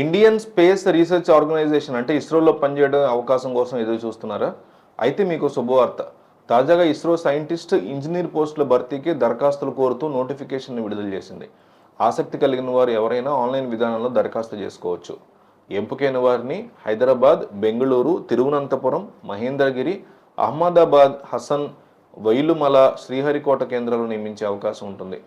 Indian space research organisation అంటే ఇస్రోలో పనిచేయడం అవకాశం కోసం ఎదురు చూస్తున్నారా? అయితే మీకు శుభవార్త. తాజాగా ఇస్రో సైంటిస్ట్ ఇంజనీర్ పోస్టుల భర్తీకి దరఖాస్తులు కోరుతూ నోటిఫికేషన్ విడుదల చేసింది. ఆసక్తి కలిగిన వారు ఎవరైనా ఆన్లైన్ విధానంలో దరఖాస్తు చేసుకోవచ్చు. ఎంపికైన వారిని హైదరాబాద్ బెంగళూరు తిరువనంతపురం మహేంద్రగిరి అహ్మదాబాద్ హసన్ వైలుమల శ్రీహరికోట కేంద్రాలు నియమించే అవకాశం ఉంటుంది.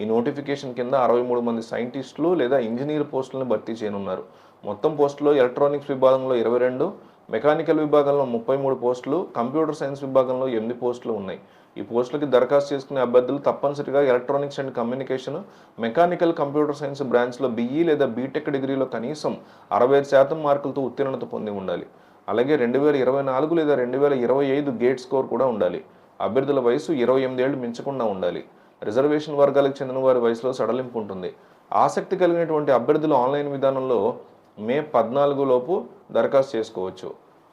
ఈ నోటిఫికేషన్ కింద అరవై మూడు మంది సైంటిస్టులు లేదా ఇంజనీర్ పోస్టులను భర్తీ చేయనున్నారు. మొత్తం పోస్టులో ఎలక్ట్రానిక్స్ విభాగంలో ఇరవై రెండు మెకానికల్ విభాగంలో ముప్పై మూడు పోస్టులు కంప్యూటర్ సైన్స్ విభాగంలో ఎనిమిది పోస్టులు ఉన్నాయి. ఈ పోస్టులకి దరఖాస్తు చేసుకునే అభ్యర్థులు తప్పనిసరిగా electronics and communication mechanical computer science బ్రాంచ్లో బీఈ లేదా బీటెక్ డిగ్రీలో కనీసం అరవై శాతం మార్కులతో ఉత్తీర్ణత పొంది ఉండాలి. అలాగే రెండు వేల ఇరవై నాలుగు లేదా రెండు వేల ఇరవై ఐదు గేట్ స్కోర్ కూడా ఉండాలి. అభ్యర్థుల వయసు ఇరవై ఎనిమిదేళ్ళు మించకుండా ఉండాలి. రిజర్వేషన్ వర్గాలకు చెందిన వారి వయసులో సడలింపు ఉంటుంది. ఆసక్తి కలిగినటువంటి అభ్యర్థులు ఆన్లైన్ విధానంలో మే పద్నాలుగు లోపు దరఖాస్తు చేసుకోవచ్చు.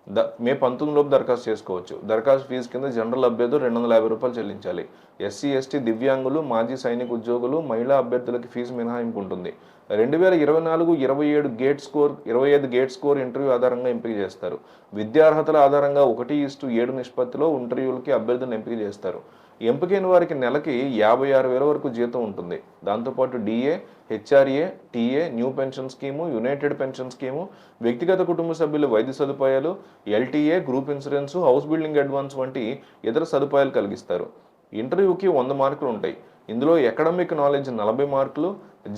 ద మే పంతొమ్మిది లోపు దరఖాస్తు చేసుకోవచ్చు. దరఖాస్తు ఫీజు కింద జనరల్ అభ్యర్థులు రెండు వందల యాభై రూపాయలు చెల్లించాలి. ఎస్సీ ఎస్టీ దివ్యాంగులు మాజీ సైనిక ఉద్యోగులు మహిళా అభ్యర్థులకి ఫీజు మినహాయింపు ఉంటుంది. రెండు వేల ఇరవై నాలుగు ఇరవై ఏడు గేట్ స్కోర్ ఇరవై ఐదు గేట్ స్కోర్ ఇంటర్వ్యూ ఆధారంగా ఎంపిక చేస్తారు. విద్యార్హతల ఆధారంగా ఒకటి ఇస్టు ఏడు నిష్పత్తిలో ఇంటర్వ్యూలకి అభ్యర్థులను ఎంపిక చేస్తారు. ఎంపికైన వారికి నెలకి యాభై ఆరు వేల వరకు జీతం ఉంటుంది. దాంతోపాటు DA HRA TA new pension scheme united pension scheme వ్యక్తిగత కుటుంబ సభ్యుల వైద్య సదుపాయాలు LTA group insurance house building advance వంటి ఇతర సదుపాయాలు కలిగిస్తారు. ఇంటర్వ్యూకి వంద మార్కులు ఉంటాయి. ఇందులో ఎకడమిక్ నాలెడ్జ్ నలభై మార్కులు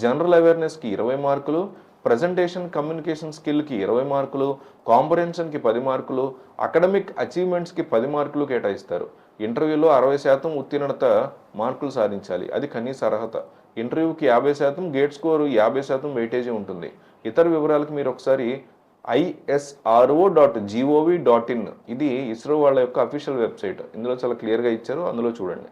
జనరల్ అవేర్నెస్కి ఇరవై మార్కులు ప్రజెంటేషన్ కమ్యూనికేషన్ స్కిల్కి ఇరవై మార్కులు కాంపరెన్షన్కి పది మార్కులు అకాడమిక్ అచీవ్మెంట్స్కి పది మార్కులు కేటాయిస్తారు. ఇంటర్వ్యూలో అరవై శాతం ఉత్తీర్ణత మార్కులు సాధించాలి. అది కనీస అర్హత. ఇంటర్వ్యూకి యాభై శాతం గేట్ స్కోరు యాభై శాతం వెయిటేజీ ఉంటుంది. ఇతర వివరాలకు మీరు ఒకసారి ISRO dot gov dot in. ఇది ఇస్రో వాళ్ళ యొక్క అఫీషియల్ వెబ్సైట్. ఇందులో చాలా క్లియర్గా ఇచ్చారు. అందులో చూడండి.